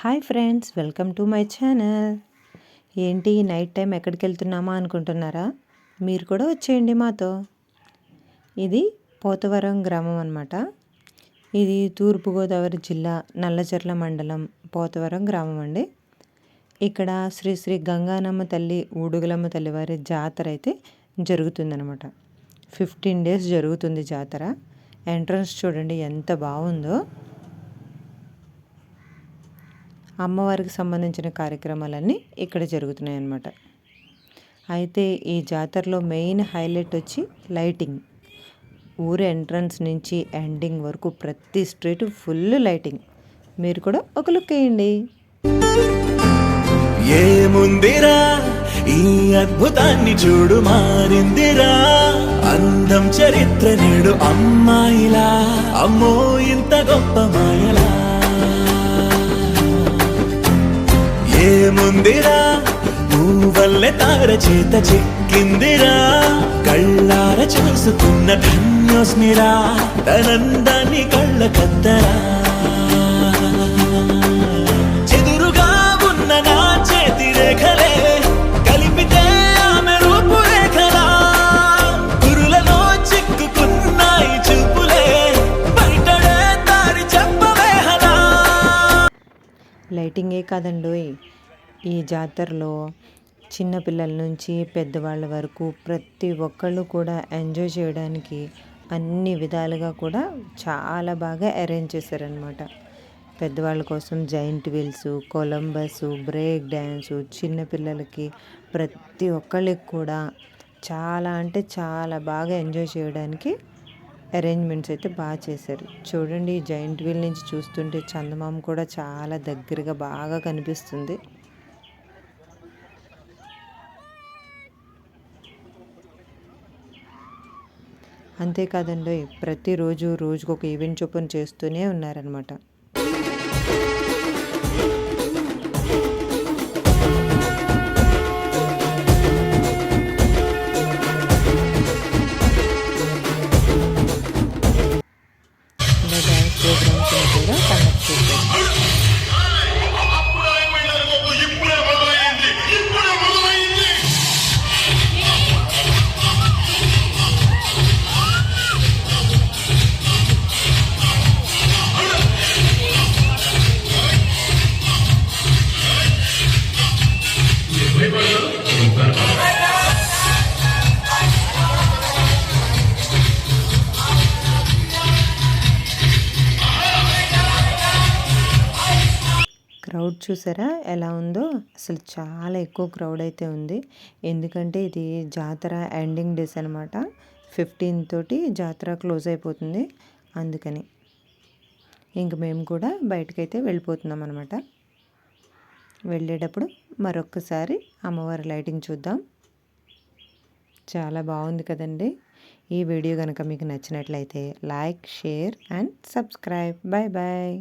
Hi friends welcome to my channel. ఏంటి night time ఎక్కడికి వెళ్తున్నామా అనుకుంటున్నారా? మీరు కూడా వచ్చేయండి మాతో. ఇది పోతవరం గ్రామం అనమాట ఇది తూర్పుగోదావరి జిల్లా నల్లచర్ల మండలం పోతవరం గ్రామం అండి. ఇక్కడ శ్రీ శ్రీ గంగానమ్మ తల్లి ఊడుగులమ్మ తల్లివారి జాతర అయితే జరుగుతుందనమాట ఫిఫ్టీన్ డేస్ జరుగుతుంది జాతర. ఎంట్రన్స్ చూడండి ఎంత బాగుందో. అమ్మవారికి సంబంధించిన కార్యక్రమాలన్నీ ఇక్కడ జరుగుతున్నాయి అన్నమాట అయితే ఈ జాతరలో మెయిన్ హైలైట్ వచ్చి లైటింగ్. ఊరు ఎంట్రన్స్ నుంచి ఎండింగ్ వరకు ప్రతి స్ట్రీట్ ఫుల్ లైటింగ్. మీరు కూడా ఒక లుక్ వేయండి. ఏముందిరా ఈ అద్భుతాన్ని చూడు మారిందిరా? అందం చరిత్ర నేడు అమ్మాయిలా. అమ్మో ఇంత గొప్ప ఉందిరా నువ్వల్లే తార చేత చెక్కిందిరా. కళ్ళార చూసుకున్న ధన్యోస్మిరా. తనందాన్ని కళ్ళ కద్దరా చెదురుగా ఉన్న నా చేతి రేఖలే కలిపితే ఆమె రూపురేఖలా. కురులలో చిక్కుకున్నాయి చూపులే బయటడే దారి చెప్పవేహలా. లైటింగే కాదండోయ్. ఈ జాతరలో చిన్నపిల్లల నుంచి పెద్దవాళ్ళ వరకు ప్రతి ఒక్కళ్ళు కూడా ఎంజాయ్ చేయడానికి అన్ని విధాలుగా కూడా చాలా బాగా అరేంజ్ చేశారనమాట పెద్దవాళ్ళ కోసం giant wheels Columbus break dance చిన్నపిల్లలకి ప్రతి ఒక్కళ్ళకి కూడా చాలా అంటే చాలా బాగా ఎంజాయ్ చేయడానికి అరేంజ్మెంట్స్ అయితే బాగా చేశారు. చూడండి జైంట్ వీల్ నుంచి చూస్తుంటే చందమామ కూడా చాలా దగ్గరగా బాగా కనిపిస్తుంది. అంతేకాదండి ప్రతిరోజు రోజుకు ఒక ఈవెంట్ చొప్పున చేస్తూనే ఉన్నారనమాట ప్రోగ్రామ్స్ కూడా కండక్ట్ చేశారు. క్రౌడ్ చూసారా? ఎలా ఉందో? అసలు చాలా ఎక్కువ క్రౌడ్ అయితే ఉంది. ఎందుకంటే ఇది జాతర ఎండింగ్ డేస్ అనమాట ఫిఫ్టీన్ తోటి జాతర క్లోజ్ అయిపోతుంది. అందుకని ఇంక మేము కూడా బయటకైతే వెళ్ళిపోతున్నాం అనమాట వెళ్ళేటప్పుడు మరొక్కసారి అమ్మవారి లైటింగ్ చూద్దాం. చాలా బాగుంది కదండి. ఈ వీడియో కనుక మీకు నచ్చినట్లయితే like share and subscribe. Bye bye